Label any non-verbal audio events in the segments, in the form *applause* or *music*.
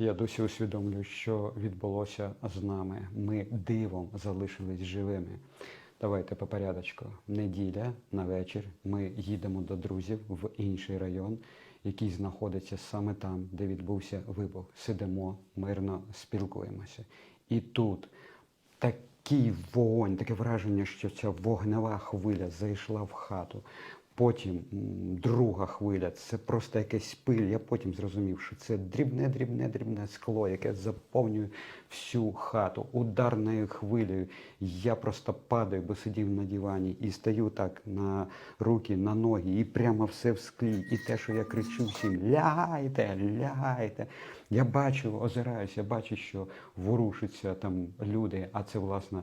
Я досі усвідомлюю, що відбулося з нами. Ми дивом залишились живими. Давайте по порядочку. Неділя на вечір. Ми їдемо до друзів в інший район, який знаходиться саме там, де відбувся вибух. Сидимо, мирно спілкуємося. І тут такий вогонь, таке враження, що ця вогнева хвиля зайшла в хату. Потім друга хвиля, це просто якась пиль. Я потім зрозумів, що це дрібне, дрібне, дрібне скло, яке заповнює всю хату ударною хвилею. Я просто падаю, бо сидів на дивані і стою так на руки, на ноги, і прямо все в склі. І те, що я кричу всім: лягайте, лягайте. Я бачу, озираюся, бачу, що ворушаться там люди, а це власне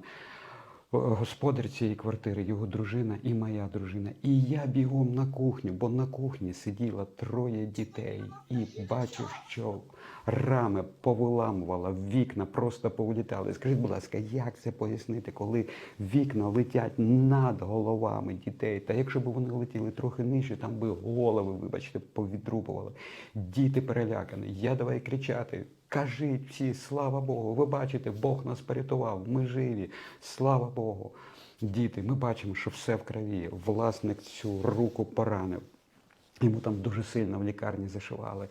господар цієї квартири, його дружина і моя дружина. І я бігом на кухню, бо на кухні сиділо троє дітей і бачив, що рами повиламувала, вікна просто повилітали. Скажіть, будь ласка, як це пояснити, коли вікна летять над головами дітей? Та якщо б вони летіли трохи нижче, там би голови, вибачте, повідрубували. Діти перелякані. Я давай кричати. Кажіть всі, слава Богу, ви бачите, Бог нас порятував, ми живі, слава Богу. Діти, ми бачимо, що все в крові. Власник цю руку поранив. Йому там дуже сильно в лікарні зашивали.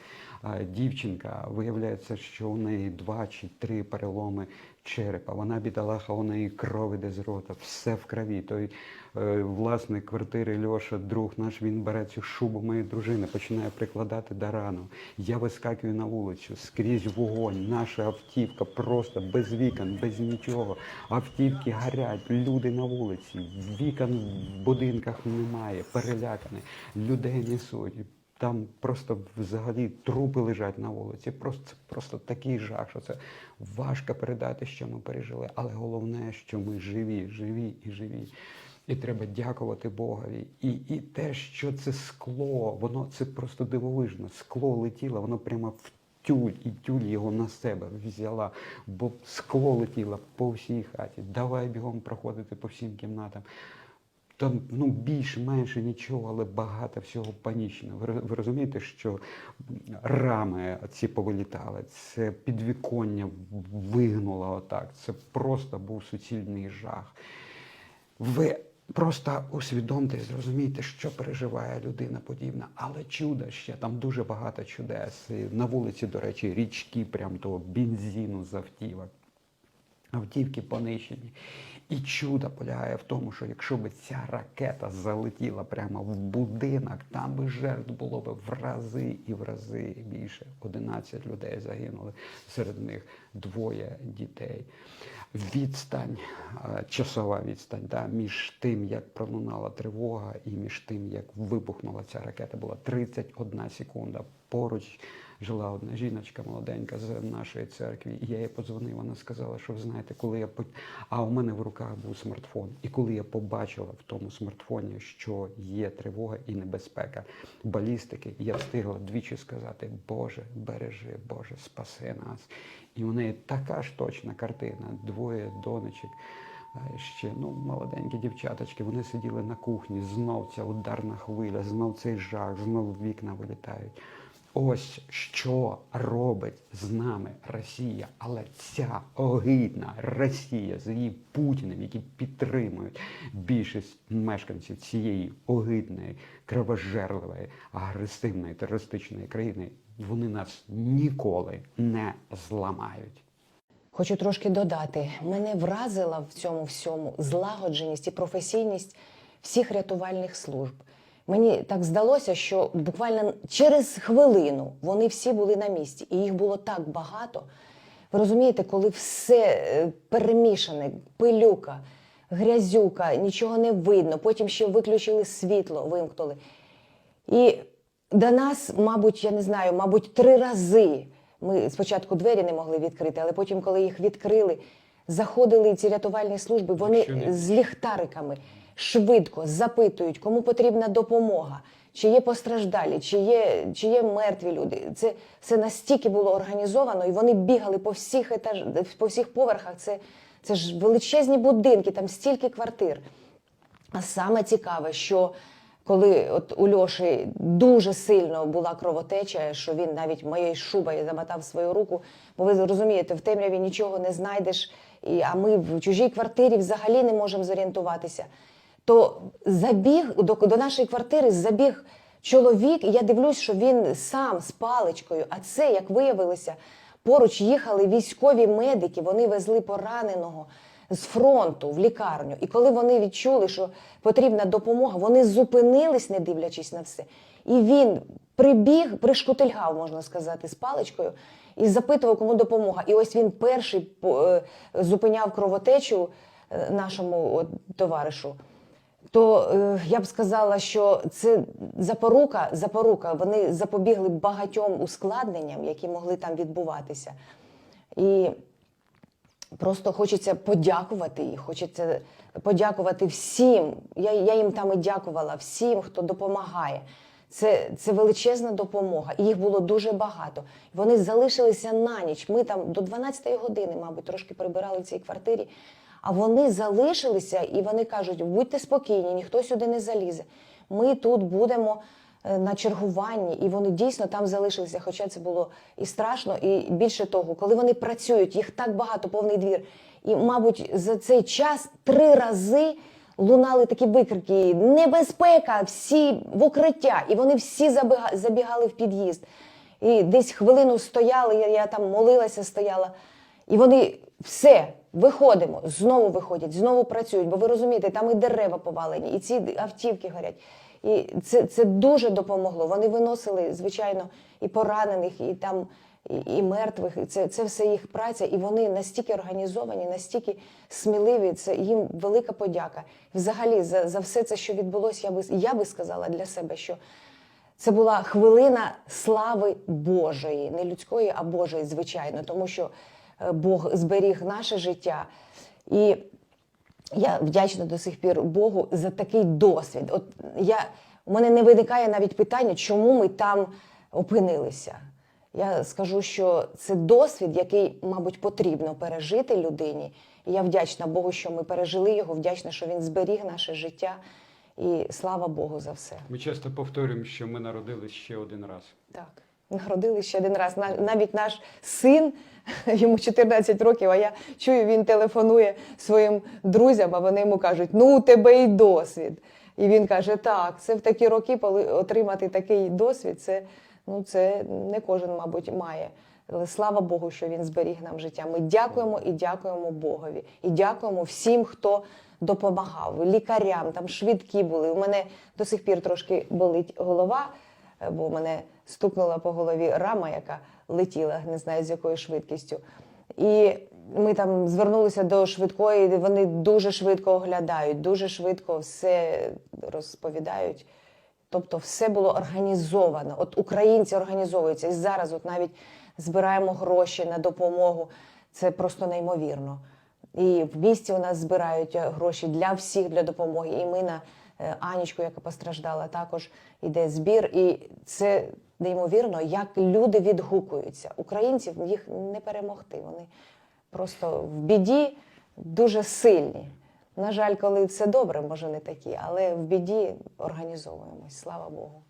Дівчинка, виявляється, що у неї два чи три переломи черепа. Вона бідолаха, у неї кров іде з рота, все в крові. Той власник квартири Льоша, друг наш, він бере цю шубу моєї дружини, починає прикладати до рану. Я вискакую на вулицю, скрізь вогонь, наша автівка просто без вікон, без нічого. Автівки горять, люди на вулиці, вікон в будинках немає, перелякані, людей несуть. Там просто взагалі трупи лежать на вулиці. Просто просто такий жах, що це важко передати, що ми пережили. Але головне, що ми живі, живі і живі. І треба дякувати Богові. І, і те, що це скло, воно це просто дивовижно. Скло летіло, воно прямо в тюль, і тюль його на себе взяла, бо скло летіло по всій хаті. Давай бігом проходити по всім кімнатам. Там ну більш-менше нічого, але багато всього панічного. Ви, ви розумієте, що рами ці повилітали, це підвіконня вигнуло отак. Це просто був суцільний жах. Ви просто усвідомте, зрозумійте, що переживає людина подібна, але чудо ще там дуже багато чудес. На вулиці, до речі, річки, прям того бензину з автівок. Автівки понищені. І чудо полягає в тому, що якщо б ця ракета залетіла прямо в будинок, там би жертв було б в рази і в рази більше. 11 людей загинули, серед них двоє дітей. Відстань, часова відстань да, між тим, як пролунала тривога, і між тим, як вибухнула ця ракета, була 31 секунда. Поруч жила одна жіночка молоденька з нашої церкви. І я їй подзвонив, вона сказала, що ви знаєте, коли я а у мене в руках був смартфон. І коли я побачила в тому смартфоні, що є тривога і небезпека балістики, я встигла двічі сказати: Боже, бережи, Боже, спаси нас. І у неї така ж точна картина, двоє донечок. е, Ще ну молоденькі дівчаточки, вони сиділи на кухні, знов ця ударна хвиля, знов цей жах, знов вікна вилітають. Ось що робить з нами Росія, але ця огидна Росія з її Путіним, які підтримують більшість мешканців цієї огидної, кровожерливої, агресивної терористичної країни, вони нас ніколи не зламають. Хочу трошки додати, мене вразила в цьому всьому злагодженість і професійність всіх рятувальних служб. Мені так здалося, що буквально через хвилину вони всі були на місці, і їх було так багато. Ви розумієте, коли все е, перемішане, пилюка, грязюка, нічого не видно, потім ще виключили світло, вимкнули. І до нас, мабуть, я не знаю, мабуть, три рази. Ми спочатку двері не могли відкрити, але потім, коли їх відкрили, заходили ці рятувальні служби, вони не- з ліхтариками швидко запитують, кому потрібна допомога, чи є постраждалі, чи є, чи є мертві люди. Це, це настільки було організовано, і вони бігали по всіх етаж, по всіх поверхах. Це, це ж величезні будинки, там стільки квартир. А саме цікаве, що коли от у Льоші дуже сильно була кровотеча, що він навіть моєю шубою замотав свою руку. Бо ви розумієте, в темряві нічого не знайдеш, і, а ми в чужій квартирі взагалі не можемо зорієнтуватися. То забіг до, до нашої квартири забіг чоловік, і я дивлюсь, що він сам з паличкою. А це, як виявилося, поруч їхали військові медики, вони везли пораненого з фронту в лікарню. І коли вони відчули, що потрібна допомога, вони зупинились, не дивлячись на все. І він прибіг, пришкутильгав, можна сказати, з паличкою і запитував, кому допомога. І ось він перший е, зупиняв кровотечу е, нашому товаришу. То е, я б сказала, що це запорука, запорука. Вони запобігли багатьом ускладненням, які могли там відбуватися. І Просто хочеться подякувати їй, хочеться подякувати всім. Я, я їм там і дякувала, всім, хто допомагає. Це, це величезна допомога. І їх було дуже багато. Вони залишилися на ніч. Ми там до 12-ї години, мабуть, трошки прибирали в цій квартирі. А вони залишилися і вони кажуть: будьте спокійні, ніхто сюди не залізе. Ми тут будемо е, на чергуванні, і вони дійсно там залишилися. Хоча це було і страшно, і більше того, коли вони працюють, їх так багато, повний двір. І, мабуть, за цей час три рази лунали такі викрики: небезпека, всі в укриття. І вони всі забігали в під'їзд. І десь хвилину стояли, я, я там молилася, стояла. І вони все, виходимо, знову виходять, знову працюють. Бо ви розумієте, там і дерева повалені, і ці автівки горять. І це, це дуже допомогло. Вони виносили, звичайно, і поранених, і там і, мертвих. І Це, це все їх праця, і вони настільки організовані, настільки сміливі. Це їм велика подяка. Взагалі, за, за все це, що відбулося, я би я би сказала для себе, що це була хвилина слави Божої, не людської, а Божої, звичайно, тому що е, Бог зберіг наше життя. І я вдячна до сих пір Богу за такий досвід. От я, у мене не виникає навіть питання, чому ми там опинилися. Я скажу, що це досвід, який, мабуть, потрібно пережити людині. І я вдячна Богу, що ми пережили його, вдячна, що він зберіг наше життя. І слава Богу за все. Ми часто повторюємо, що ми народились ще один раз. Так, народили ще один раз. Навіть наш син, *laughs* йому 14 років, а я чую, він телефонує своїм друзям, а вони йому кажуть: ну, у тебе і досвід. І він каже: так, це в такі роки поли- отримати такий досвід, це, ну, це не кожен, мабуть, має. Але слава Богу, що він зберіг нам життя. Ми дякуємо і дякуємо Богові. І дякуємо всім, хто допомагав, лікарям, там швидкі були. У мене до сих пір трошки болить голова, е, бо мене стукнула по голові рама, яка летіла, не знаю з якою швидкістю. І ми там звернулися до швидкої, вони дуже швидко оглядають, дуже швидко все розповідають. Тобто все було організовано. От українці організовуються. І зараз от навіть збираємо гроші на допомогу. Це просто неймовірно. І в місті у нас збирають е, гроші для всіх для допомоги. І ми на е, Анічку, яка постраждала, також йде збір. І це неймовірно, як люди відгукуються. Українців їх не перемогти. Вони просто в біді дуже сильні. На жаль, коли все добре, може не такі, але в біді організовуємось. Слава Богу.